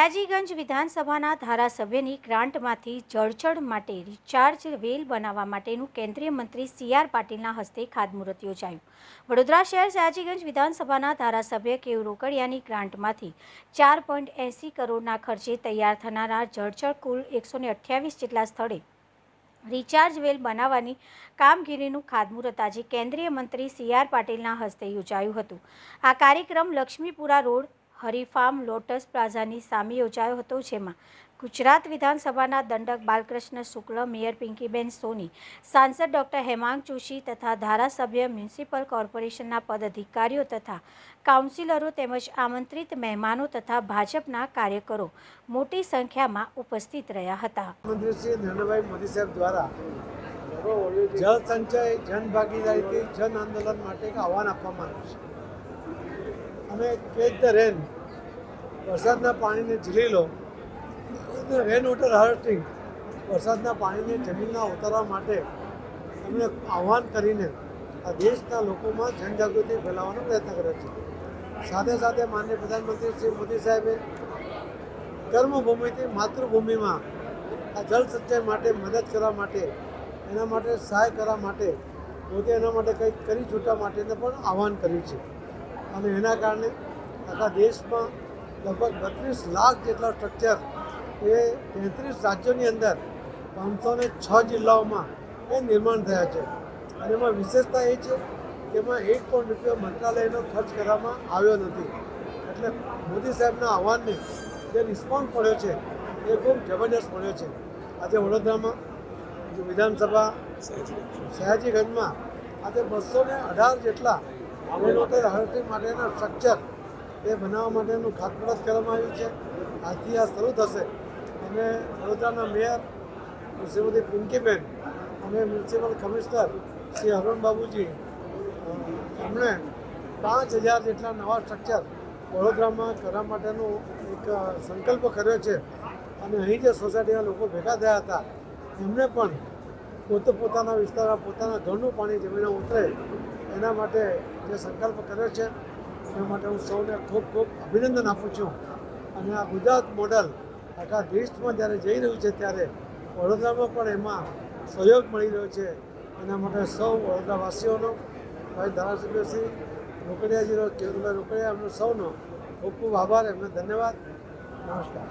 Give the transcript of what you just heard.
સયાજીગંજ વિધાનસભાના ધારાસભ્યની ગ્રાન્ટમાંથી જળચળ માટે રિચાર્જ વેલ બનાવવા માટેનું કેન્દ્રીય મંત્રી સી આર પાટીલના હસ્તે ખાતમુહૂર્ત યોજાયું. વડોદરા શહેર સયાજીગંજ વિધાનસભાના ધારાસભ્ય કેવ રોકડિયાની ગ્રાન્ટમાંથી ચાર પોઈન્ટ એંસી કરોડના ખર્ચે તૈયાર થનારા જળચળ કુલ એકસો અઠ્યાવીસ જેટલા સ્થળે રિચાર્જ વેલ બનાવવાની કામગીરીનું ખાતમુહૂર્ત આજે કેન્દ્રીય મંત્રી સી આર પાટીલના હસ્તે યોજાયું હતું. આ કાર્યક્રમ લક્ષ્મીપુરા રોડ હરિફાર્મ લોટસ પ્લાઝાની સામે યોજાયો હતો, જેમાં ગુજરાત વિધાનસભાના દંડક બાલકૃષ્ણ શુક્લ, મેયર પિંકીબેન સોની, સાંસદ ડૉક્ટર હેમાંગ જોશી તથા ધારાસભ્ય મ્યુનિસિપલ કોર્પોરેશનના પદાધિકારીઓ તથા કાઉન્સિલરો તેમજ આમંત્રિત મહેમાનો તથા ભાજપના કાર્યકરો મોટી સંખ્યામાં ઉપસ્થિત રહ્યા હતા. મોદી સાહેબ દ્વારા જળ સંચય જન ભાગીદારીથી જન આંદોલન માટે આહવાન આપવામાં આવ્યું છે. અને કેચ ધ રેન વરસાદના પાણીને ઝીલી લો. રેન વોટર હાર્વેસ્ટિંગ વરસાદના પાણીને જમીનમાં ઉતારવા માટે એમણે આહવાન કરીને આ દેશના લોકોમાં જનજાગૃતિ ફેલાવવાનો પ્રયત્ન કર્યો છે. સાથે સાથે માનનીય પ્રધાનમંત્રી શ્રી મોદી સાહેબે કર્મભૂમિથી માતૃભૂમિમાં આ જળ સંચય માટે મદદ કરવા માટે, એના માટે સહાય કરવા માટે પોતે એના માટે કંઈક કરી છૂટવા માટેને પણ આહવાન કર્યું છે. અને એના કારણે આખા દેશમાં લગભગ બત્રીસ લાખ જેટલા સ્ટ્રક્ચર એ તેત્રીસ રાજ્યોની અંદર પાંચસો ને છ જિલ્લાઓમાં એ નિર્માણ થયા છે. અને એમાં વિશેષતા એ છે કે એમાં એક પણ રૂપિયો મંત્રાલયનો ખર્ચ કરવામાં આવ્યો નથી. એટલે મોદી સાહેબના આહવાનને જે રિસ્પોન્સ મળ્યો છે એ ખૂબ જબરજસ્ત મળ્યો છે. આજે વડોદરામાં જે વિધાનસભા સયાજીગંજમાં આજે બસો ને અઢાર જેટલા વોટર હાર્વેસ્ટિંગ માટેના સ્ટ્રક્ચર એ બનાવવા માટેનું ખાતમુહૂર્ત કરવામાં આવ્યું છે. આજથી આ શરૂ થશે. અને વડોદરાના મેયર શ્રીમતી પિંકીબેન અને મ્યુનિસિપલ કમિશનર શ્રી અરુણ બાબુજી એમણે પાંચ હજાર જેટલા નવા સ્ટ્રક્ચર વડોદરામાં કરવા માટેનો એક સંકલ્પ કર્યો છે. અને અહીં જે સોસાયટીના લોકો ભેગા થયા હતા એમણે પણ પોતે પોતાના વિસ્તારમાં પોતાના ઘરનું પાણી જમીને ઉતરે એના માટે જે સંકલ્પ કર્યો છે એના માટે હું સૌને ખૂબ ખૂબ અભિનંદન આપું છું. અને આ ગુજરાત મોડલ આખા દેશમાં જ્યારે જઈ રહ્યું છે ત્યારે વડોદરામાં પણ એમાં સહયોગ મળી રહ્યો છે. એના માટે સૌ વડોદરાવાસીઓનો ભાઈ ધારાસભ્ય શ્રી રોકડિયાજીનો કેવલભાઈ રોકડિયા એમનો સૌનો ખૂબ ખૂબ આભાર એમને ધન્યવાદ. નમસ્કાર.